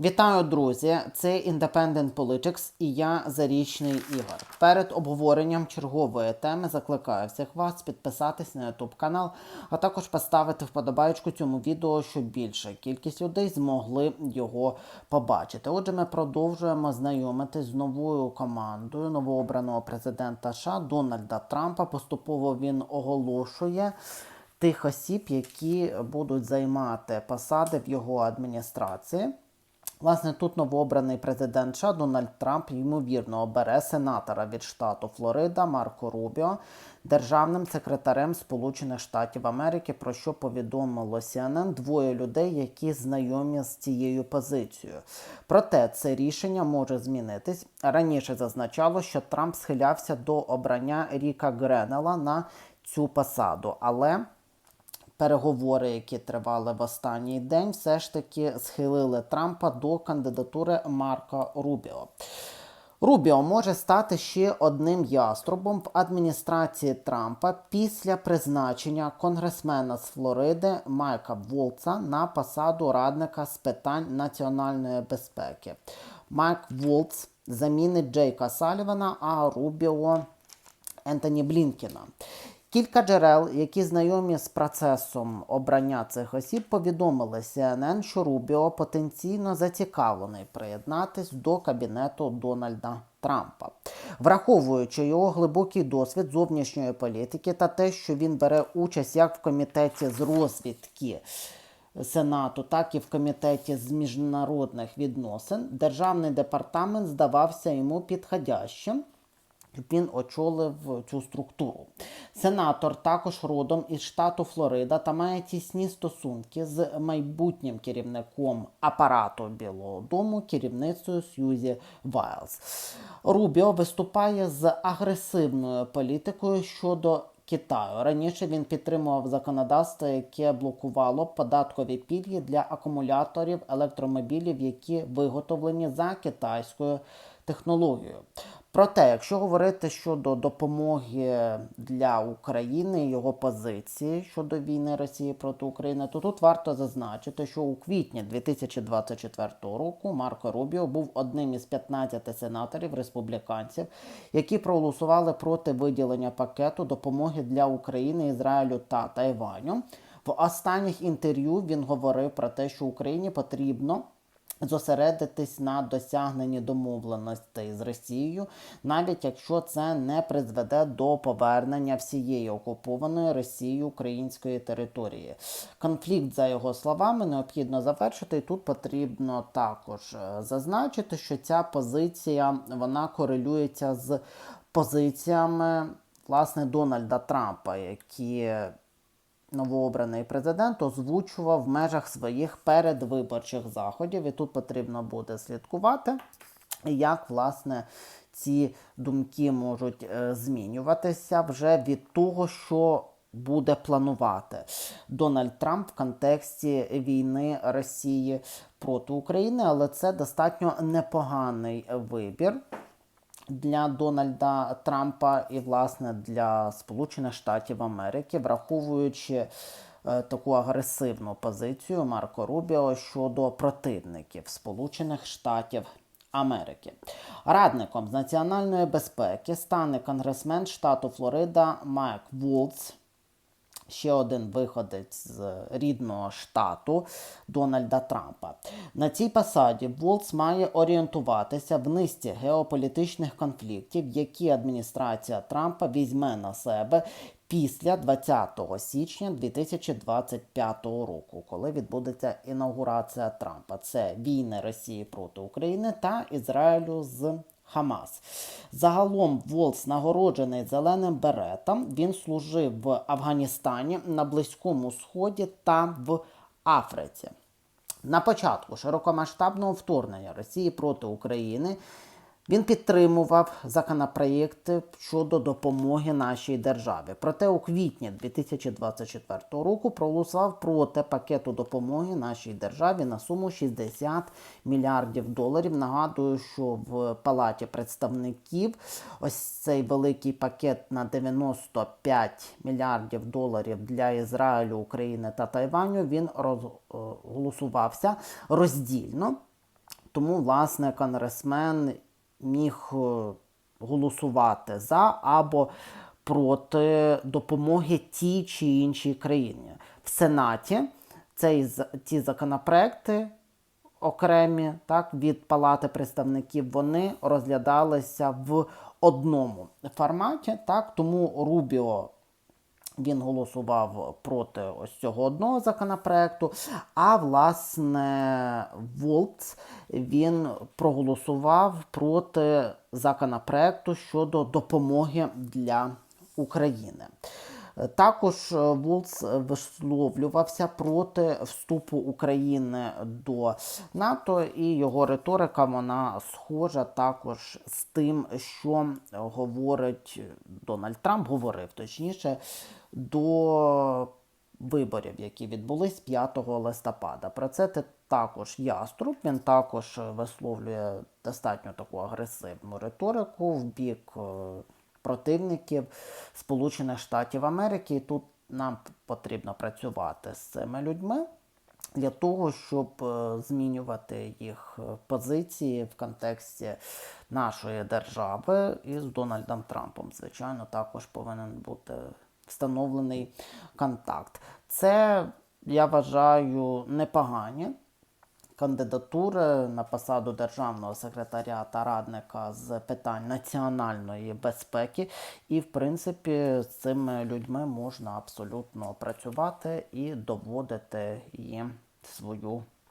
Вітаю, друзі! Це Independent Politics і я Зарічний Ігор. Перед обговоренням чергової теми закликаю всіх вас підписатись на YouTube канал, а також поставити вподобайку цьому відео, щоб більша кількість людей змогли його побачити. Отже, ми продовжуємо знайомитись з новою командою новообраного президента США Дональда Трампа. Поступово він оголошує тих осіб, які будуть займати посади в його адміністрації. Власне, тут новообраний президент США Дональд Трамп ймовірно обере сенатора від штату Флорида Марко Рубіо державним секретарем Сполучених Штатів Америки, про що повідомило CNN двоє людей, які знайомі з цією позицією. Проте це рішення може змінитись. Раніше зазначало, що Трамп схилявся до обрання Ріка Гренела на цю посаду, але переговори, які тривали в останній день, все ж таки схилили Трампа до кандидатури Марка Рубіо. Рубіо може стати ще одним яструбом в адміністрації Трампа після призначення конгресмена з Флориди Майка Волца на посаду радника з питань національної безпеки. Майк Волц замінить Джейка Салівана, а Рубіо Ентоні Блінкіна. Кілька джерел, які знайомі з процесом обрання цих осіб, повідомили CNN, що Рубіо потенційно зацікавлений приєднатись до кабінету Дональда Трампа, враховуючи його глибокий досвід зовнішньої політики та те, що він бере участь як в комітеті з розвідки. Сенату, так і в комітеті з міжнародних відносин, державний департамент здавався йому підходящим він очолив цю структуру. Сенатор також родом із штату Флорида та має тісні стосунки з майбутнім керівником апарату Білого Дому, керівницею Сьюзі Вайлз. Рубіо виступає з агресивною політикою щодо. Китаю раніше він підтримував законодавство, яке блокувало податкові пільги для акумуляторів електромобілів, які виготовлені за китайською технологією. Проте, якщо говорити щодо допомоги для України, його позиції щодо війни Росії проти України, то тут варто зазначити, що у квітні 2024 року Марко Рубіо був одним із 15 сенаторів республіканців, які проголосували проти виділення пакету допомоги для України, Ізраїлю та Тайваню. В останніх інтерв'ю він говорив про те, що Україні потрібно зосередитись на досягненні домовленостей з Росією, навіть якщо це не призведе до повернення всієї окупованої Росією української території. Конфлікт, за його словами, необхідно завершити, і тут потрібно також е, зазначити, що ця позиція вона корелюється з позиціями власне Дональда Трампа, які новообраний президент озвучував в межах своїх передвиборчих заходів. І тут потрібно буде слідкувати, як власне ці думки можуть е, змінюватися вже від того, що буде планувати Дональд Трамп в контексті війни Росії проти України, але це достатньо непоганий вибір для Дональда Трампа і, власне, для Сполучених Штатів Америки, враховуючи е, таку агресивну позицію Марко Рубіо щодо противників Сполучених Штатів. Америки радником з національної безпеки стане конгресмен штату Флорида Майк Вулц ще один виходець з рідного штату Дональда Трампа. На цій посаді Волц має орієнтуватися в низці геополітичних конфліктів, які адміністрація Трампа візьме на себе. Після 20 січня 2025 року, коли відбудеться інаугурація Трампа, це війни Росії проти України та Ізраїлю з Хамас. Загалом Волс нагороджений зеленим беретом. Він служив в Афганістані, на Близькому Сході та в Африці. На початку широкомасштабного вторгнення Росії проти України він підтримував законопроєкти щодо допомоги нашій державі. Проте у квітні 2024 року проголосував проти пакету допомоги нашій державі на суму 60 мільярдів доларів. Нагадую, що в палаті представників ось цей великий пакет на 95 мільярдів доларів для Ізраїлю, України та Тайваню він розголосувався роздільно. тому, власне, конгресмен міг е, голосувати за або проти допомоги тій чи іншій країні. В Сенаті цей, ці законопроекти окремі так, від Палати представників, вони розглядалися в одному форматі. Так, тому Рубіо він голосував проти ось цього одного законопроекту. А власне Волц він проголосував проти законопроекту щодо допомоги для України. Також е, Волц висловлювався проти вступу України до НАТО, і його риторика вона схожа також з тим, що говорить Дональд Трамп, говорив точніше до виборів, які відбулись 5 листопада. Про це також Яструб. Він також висловлює достатньо таку агресивну риторику в бік е, противників Сполучених Штатів Америки. І тут нам потрібно працювати з цими людьми для того, щоб е, змінювати їх е, позиції в контексті нашої держави і з Дональдом Трампом. Звичайно, також повинен бути встановлений контакт. Це я вважаю непогані кандидатури на посаду державного секретаря та радника з питань національної безпеки. І, в принципі, з цими людьми можна абсолютно працювати і доводити їм свою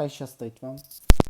Хай щастить вам!